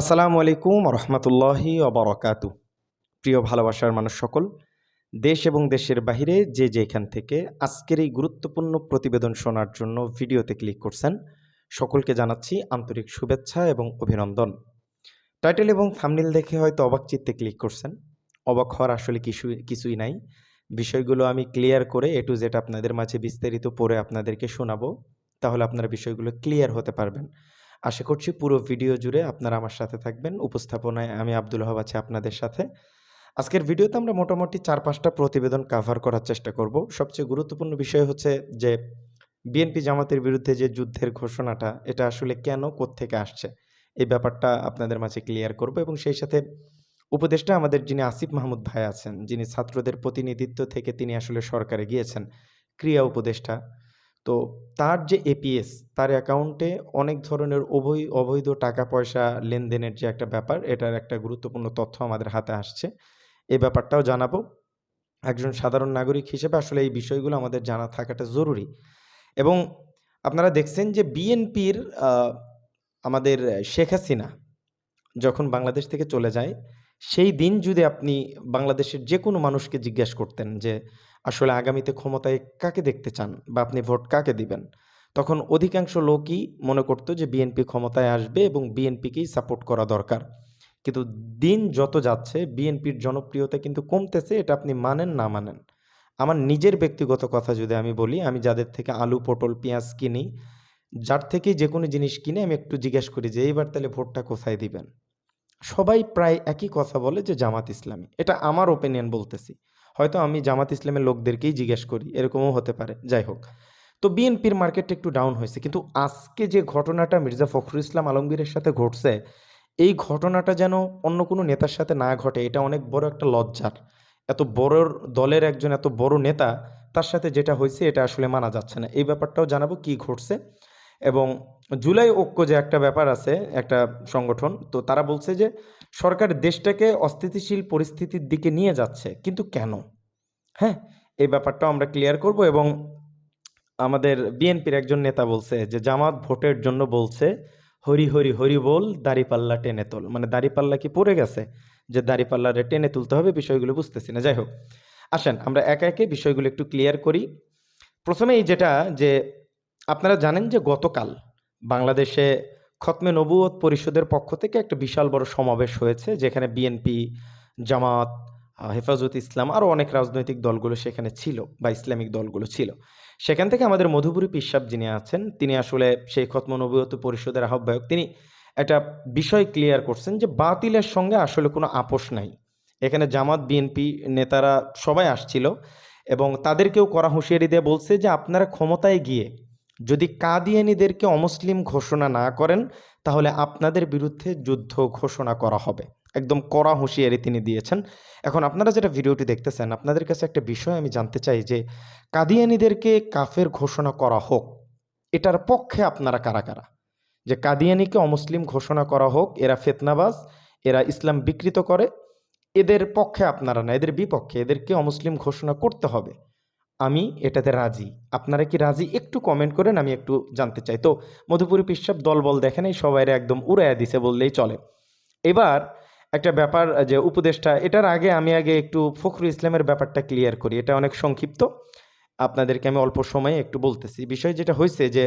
আসসালামু আলাইকুম রহমতুল্লাহি অবরকাতু প্রিয় ভালোবাসার মানুষ সকল, দেশ এবং দেশের বাহিরে যে যেখান থেকে আজকের এই গুরুত্বপূর্ণ প্রতিবেদন শোনার জন্য ভিডিওতে ক্লিক করছেন, সকলকে জানাচ্ছি আন্তরিক শুভেচ্ছা এবং অভিনন্দন। টাইটেল এবং থামনিল দেখে হয়তো অবাক চিত্তে ক্লিক করছেন। অবাক হওয়ার আসলে কিছু, কিছুই নাই। বিষয়গুলো আমি ক্লিয়ার করে এ টু জেড আপনাদের মাঝে বিস্তারিত পড়ে আপনাদেরকে শোনাবো। তাহলে আপনারা বিষয়গুলো ক্লিয়ার হতে পারবেন। আশা করছি পুরো ভিডিও জুড়ে আপনারা আমার সাথে থাকবেন। উপস্থাপনায় আমি আব্দুল হব আছি আপনাদের সাথে। আজকের ভিডিওতে আমরা মোটামুটি চার পাঁচটা প্রতিবেদন কাভার করার চেষ্টা করব। সবচেয়ে গুরুত্বপূর্ণ বিষয় হচ্ছে যে বিএনপি জামাতের বিরুদ্ধে যে যুদ্ধের ঘোষণাটা, এটা আসলে কেন থেকে আসছে? এই ব্যাপারটা আপনাদের মাঝে ক্লিয়ার করব এবং সেই সাথে উপদেষ্টা আমাদের যিনি আসিফ মাহমুদ ভাই আছেন, যিনি ছাত্রদের প্রতিনিধিত্ব থেকে তিনি আসলে সরকারে গিয়েছেন, ক্রিয়া উপদেষ্টা। তো তার যে এপিএস তার অ্যাকাউন্টে অনেক ধরনের অবৈ, অবৈধ টাকা পয়সা লেনদেনের যে একটা ব্যাপার, এটার একটা গুরুত্বপূর্ণ তথ্য আমাদের হাতে আসছে। এই ব্যাপারটাও জানাব। একজন সাধারণ নাগরিক হিসেবে আসলে এই বিষয়গুলো আমাদের জানা থাকাটা জরুরি। এবং আপনারা দেখছেন যে বিএনপির আমাদের শেখ হাসিনা যখন বাংলাদেশ থেকে চলে যায়, সেই দিন যদি আপনি বাংলাদেশের যে কোনো মানুষকে জিজ্ঞেস করতেন যে আসলে আগামীতে ক্ষমতায় কাকে দেখতে চান বা আপনি ভোট কাকে দিবেন? তখন অধিকাংশ লোকই মনে করতো যে বিএনপি ক্ষমতায় আসবে এবং বিএনপিকেই সাপোর্ট করা দরকার। কিন্তু দিন যত যাচ্ছে, বিএনপির জনপ্রিয়তা কিন্তু কমতেছে, এটা আপনি মানেন না মানেন। আমার নিজের ব্যক্তিগত কথা যদি আমি বলি, আমি যাদের থেকে আলু, পটল, পেঁয়াজ কিনি, যার থেকে যে কোনো জিনিস কিনে আমি একটু জিজ্ঞেস করি যে, এইবার তাহলে ভোটটা কোথায় দিবেন? সবাই প্রায় একই কথা বলে যে জামাত ইসলামী। এটা আমার ওপিনিয়ন বলতেছি। হয়তো আমি জামাত ইসলামের লোকদেরকেই জিজ্ঞেস করি, এরকমও হতে পারে, যাই হোক। তো বিএনপির মার্কেটটা একটু ডাউন হয়েছে, কিন্তু আজকে যে ঘটনাটা মির্জা ফখরুল ইসলাম আলমগীরের সাথে ঘটছে, এই ঘটনাটা যেন অন্য কোনো নেতার সাথে না ঘটে, এটা অনেক বড় একটা লজ্জার। এত বড় দলের একজন, এত বড় নেতা, তার সাথে যেটা হয়েছে, এটা আসলে মানা যাচ্ছে না। এই ব্যাপারটাও জানাব কি ঘটছে এবং জুলাই ঐক্য যে একটা ব্যাপার আছে, একটা সংগঠন, তো তারা বলছে যে সরকার দেশটাকে অস্থিতিশীল পরিস্থিতির দিকে নিয়ে যাচ্ছে। কিন্তু কেন? হ্যাঁ এই ব্যাপারটাও আমরা ক্লিয়ার করব এবং আমাদের বিএনপির একজন নেতা বলছে যে জামাত ভোটের জন্য বলছে, হরি হরি হরি বল, দাড়িপাল্লা টেনে তোল। মানে দাড়িপাল্লা কি পড়ে গেছে? যে দাড়িপাল্লারে টেনে তুলতে হবে, বিষয়গুলো বুঝতেছি না। যাই হোক, আসেন, আমরা একে একে বিষয়গুলো একটু ক্লিয়ার করি। প্রথমেই যেটা যে আপনারা জানেন যে গতকাল বাংলাদেশে খতমে নবুয়ত পরিষদের পক্ষ থেকে একটা বিশাল বড় সমাবেশ হয়েছে, যেখানে বিএনপি, জামাত হেফাজত ইসলাম, আরও অনেক রাজনৈতিক দলগুলো সেখানে ছিল বা ইসলামিক দলগুলো ছিল। সেখান থেকে আমাদের মধুপুরী পিসাব যিনি আছেন, তিনি আসলে সেই খতম নবীয়ত পরিষদের আহ্বায়ক। তিনি একটা বিষয় ক্লিয়ার করছেন যে বাতিলের সঙ্গে আসলে কোনো আপোষ নাই। এখানে জামাত, বিএনপি নেতারা সবাই আসছিল এবং তাদেরকেও করা হুঁশিয়ারি দিয়ে বলছে যে আপনারা ক্ষমতায় গিয়ে যদি কাদিয়ানিদেরকে অমুসলিম ঘোষণা না করেন, তাহলে আপনাদের বিরুদ্ধে যুদ্ধ ঘোষণা করা হবে। একদম কড়া হুঁশিয়ারি তিনি দিয়েছেন। এখন আপনারা যেটা ভিডিওটি দেখতেছেন, আপনাদের কাছে একটা বিষয় আমি জানতে চাই যে, কাদিয়ানিদেরকে কাফের ঘোষণা করা হোক, এটার পক্ষে আপনারা কারা কারা? যে কাদিয়ানিকে অমুসলিম ঘোষণা করা হোক, এরা ফেতনাবাজ, এরা ইসলাম বিকৃত করে, এদের পক্ষে আপনারা না, এদের বিপক্ষে এদেরকে অমুসলিম ঘোষণা করতে হবে। আমি এটাতে রাজি। আপনারা কি রাজি? একটু কমেন্ট করেন, আমি একটু জানতে চাই। তো, মধুপুরী পিসাব দলবল দেখেন, এই সবাইরে একদম উড়াইয়া দিছে বললেই চলে। এবার একটা ব্যাপার, যে উপদেষ্টা, এটার আগে আমি আগে একটু ফখরুল ইসলামের ব্যাপারটা ক্লিয়ার করি। এটা অনেক সংক্ষিপ্ত। আপনাদেরকে আমি অল্প সময়ে একটু বলতেছি। বিষয় যেটা হয়েছে যে,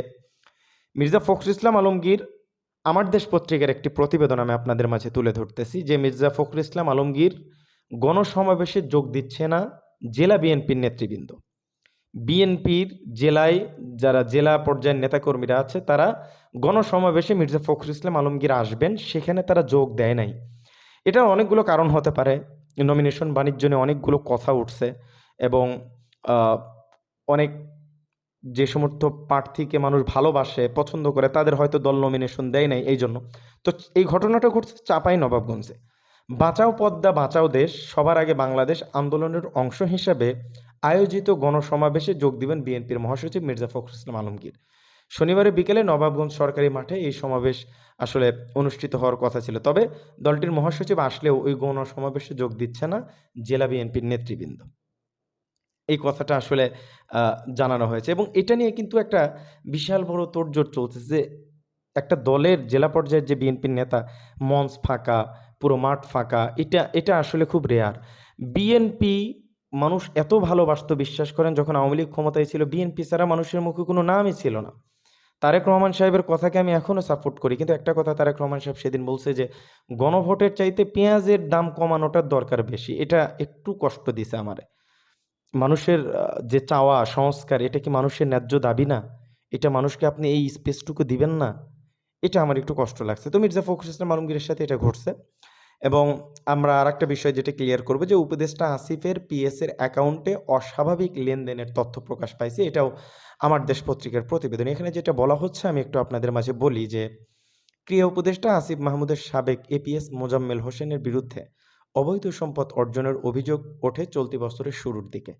মির্জা ফখরুল ইসলাম আলমগীর আমার দেশ পত্রিকার একটি প্রতিবেদন আমি আপনাদের মাঝে তুলে ধরতেছি যে, মির্জা ফখরুল ইসলাম আলমগীর গণসমাবেশে যোগ দিচ্ছে না জেলা বিএনপির নেতৃবৃন্দ। বিএনপির জেলায় যারা জেলা পর্যায়ের নেতাকর্মীরা আছে, তারা গণসমাবেশে মির্জা ফখরুল ইসলাম আলমগীর আসবেন, সেখানে তারা যোগ দেয় নাই। এটার অনেকগুলো কারণ হতে পারে। নমিনেশন বাণিজ্য নিয়ে অনেকগুলো কথা উঠছে এবং অনেক যে সমস্ত প্রার্থীকে মানুষ ভালোবাসে, পছন্দ করে, তাদের হয়তো দল নমিনেশন দেয় নাই এই জন্য তো এই ঘটনাটা ঘটছে চাপাই নবাবগঞ্জে। বাঁচাও পদ্মা, বাঁচাও দেশ, সবার আগে বাংলাদেশ আন্দোলনের অংশ হিসাবে আয়োজিত গণসমাবেশে যোগ দিবেন বিএনপির মহাসচিব মির্জা ফখরুল ইসলাম আলমগীর। শনিবারে বিকেলে নবাবগঞ্জ সরকারি মাঠে এই সমাবেশ আসলে অনুষ্ঠিত হওয়ার কথা ছিল। তবে দলটির মহাসচিব আসলেও ওই গণসমাবেশে যোগ দিচ্ছে না জেলা বিএনপির নেতৃবৃন্দ। এই কথাটা আসলে জানানো হয়েছে এবং এটা নিয়ে কিন্তু একটা বিশাল বড় তোড়জোড় চলছে যে একটা দলের জেলা পর্যায়ের যে বিএনপির নেতা, মঞ্চ ফাঁকা, পুরো মাঠ ফাঁকা, এটা এটা আসলে খুব রেয়ার বিএনপি মানুষ এত ভালোবাসতো বিশ্বাস করেন যখন আওয়ামী লীগ ক্ষমতায় ছিল, বিএনপি ছাড়া মানুষের মুখে কোনো নামই ছিল না। তারেক রহমান সাহেবের কথাকে আমি এখনও সাপোর্ট করি, কিন্তু একটা কথা তারেক রহমান সাহেব সেদিন বলছে যে, গণভোটের চাইতে পেঁয়াজের দাম কমানোটার দরকার বেশি, এটা একটু কষ্ট দিছে আমারে। মানুষের যে চাওয়া, সংস্কার, এটা কি মানুষের ন্যায্য দাবি না? এটা মানুষকে আপনি এই স্পেসটুকু দিবেন না? এটা আমার একটু কষ্ট লাগছে। তো মির্জা ফখরুল ইসলাম আলমগীরের সাথে এটা ঘটছে। এবং আমরা আর একটা বিষয় যেটা ক্লিয়ার করব যে উপদেষ্টা আসিফের পিএসের অ্যাকাউন্টে অস্বাভাবিক লেনদেনের তথ্য প্রকাশ পাইছে, এটাও আমার দেশ পত্রিকার প্রতিবেদন। এখানে যেটা বলা হচ্ছে, আমি একটু আপনাদের মাঝে বলি যে ক্রিয়া উপদেষ্টা আসিফ মাহমুদের সাবেক এপিএস মোজাম্মেল হোসেনের বিরুদ্ধে অবৈধ সম্পদ অর্জনের অভিযোগ ওঠে চলতি বছরের শুরুর দিকে।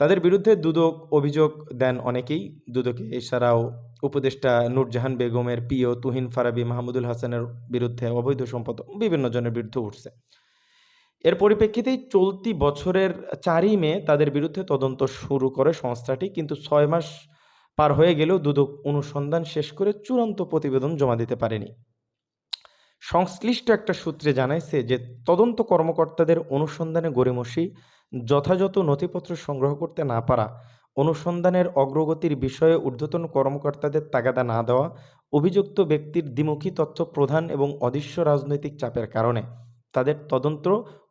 তাদের বিরুদ্ধে দুদক অভিযোগ দেন অনেকেই। দুদকে এছাড়াও উপদেষ্টা নূরজাহান বেগমের পিও তুহিন ফারাবি, মাহমুদুল হাসানের বিরুদ্ধে অবৈধ সম্পদ বিভিন্ন জনের বিরুদ্ধে উঠছে। এর পরিপ্রেক্ষিতেই চলতি বছরের চারই মে তাদের বিরুদ্ধে তদন্ত শুরু করে সংস্থাটি, কিন্তু ছয় মাস পার হয়ে গেলেও দুদক অনুসন্ধান শেষ করে চূড়ান্ত প্রতিবেদন জমা দিতে পারেনি। সংশ্লিষ্ট একটা সূত্রে জানাইছে যে, তদন্ত কর্মকর্তাদের অনুসন্ধানে গড়িমসি যথাযথ নথিপত্র সংগ্রহ করতে না পারা, অনুসন্ধানের অগ্রগতির বিষয়ে ঊর্ধ্বতন কর্মকর্তাদের তাগাদা না দেওয়া, অভিযুক্ত ব্যক্তির দ্বিমুখী তথ্য প্রধান এবং অদৃশ্য রাজনৈতিক চাপের কারণে তাদের তদন্ত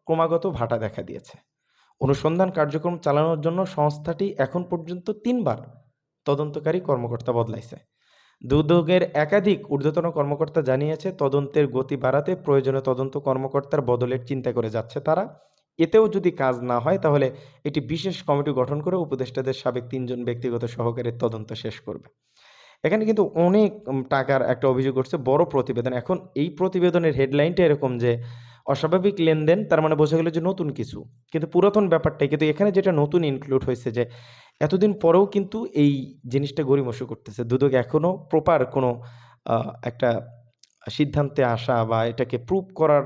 ক্রমাগত ভাটা দেখা দিয়েছে। অনুসন্ধান কার্যক্রম চালানোর জন্য সংস্থাটি এখন পর্যন্ত তিনবার তদন্তকারী কর্মকর্তা বদলাইছে। দুদকের একাধিক ঊর্ধ্বতন কর্মকর্তা জানিয়েছে, তদন্তের গতি বাড়াতে প্রয়োজনে তদন্ত কর্মকর্তার বদলের চিন্তা করে যাচ্ছে তারা। এতেও যদি কাজ না হয়, তাহলে এটি বিশেষ কমিটি গঠন করে উপদেষ্টাদের সাবেক তিনজন ব্যক্তিগত সহকারীর তদন্ত শেষ করবে। এখানে কিন্তু অনেক টাকার একটা অভিযোগ করছে বড় প্রতিবেদন। এখন এই প্রতিবেদনের হেডলাইনটা এরকম যে, অস্বাভাবিক লেনদেন, তার মানে বোঝা গেল যে নতুন কিছু। কিন্তু পুরাতন ব্যাপারটাই কিন্তু এখানে যেটা নতুন ইনক্লুড হয়েছে যে, এতদিন পরেও কিন্তু এই জিনিসটা গরিমসু করতেছে। দুদক এখনও প্রপার কোনো একটা সিদ্ধান্তে আসা বা এটাকে প্রুভ করার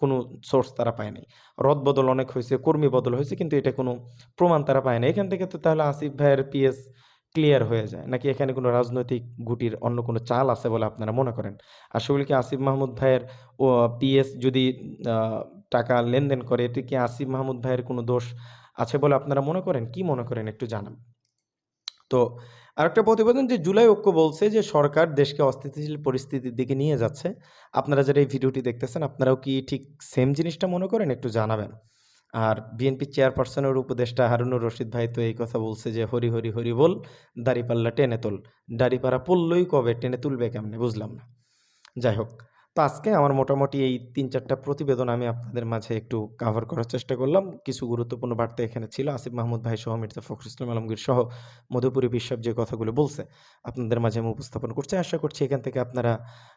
কোনো সোর্স তারা পায় নাই। রদ বদল অনেক হয়েছে, কর্মী বদল হয়েছে, কিন্তু এটা কোনো প্রমাণ তারা পায় না এখান থেকে তো তাহলে আসিফ ভাইয়ের পিএস ক্লিয়ার হয়ে যায়। নাকি এখানে কোনো রাজনৈতিক গুটির অন্য কোনো চাল আছে বলে আপনারা মনে করেন? আসলে কি আসিফ মাহমুদ ভাইয়ের, ও পিএস যদি টাকা লেনদেন করে এটি কি আসিফ মাহমুদ ভাইয়ের কোনো দোষ আছে বলে আপনারা মনে করেন? কি মনে করেন? একটু জানান। তো আরেকটা প্রতিবেদন যে জুলাই ঐক্য বলছে যে সরকার দেশকে অস্থিতিশীল পরিস্থিতির দিকে নিয়ে যাচ্ছে। আপনারা যারা এই ভিডিওটি দেখতেছেন, আপনারাও কি ঠিক সেম জিনিসটা মনে করেন? একটু জানাবেন। আর বিএনপি চেয়ারপারসনের উপদেষ্টা হারুনুর রশিদ ভাই তো এই কথা বলছে যে, হরি হরি হরি বল, দাড়িপাল্লা টেনে তোল। দাড়িপাড়া পড়লই কবে? টেনে তুলবে কেমনে? বুঝলাম না। যাই হোক তো আজকে আমার মোটামুটি এই তিন চারটা প্রতিবেদন আমি আপনাদের মাঝে একটু কাভার করার চেষ্টা করলাম। কিছু গুরুত্বপূর্ণ বার্তা এখানে ছিল। আসিফ মাহমুদ ভাই সহ মির্জা ফখরুল ইসলাম আলমগীর সহ মধুপুরী বিশ্ব যে কথাগুলো বলছে, আপনাদের মাঝে আমি উপস্থাপন করছি। আশা করছি এখান থেকে আপনারা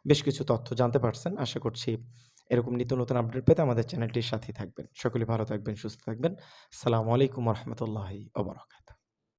বেশ কিছু তথ্য জানতে পারছেন। আশা করছি এরকম নিত্য নতুন আপডেট পেতে আমাদের চ্যানেলটির সাথেই থাকবেন। সকলে ভালো থাকবেন, সুস্থ থাকবেন। সালামু আলাইকুম রহমতুল্লাহি ওবরাকাত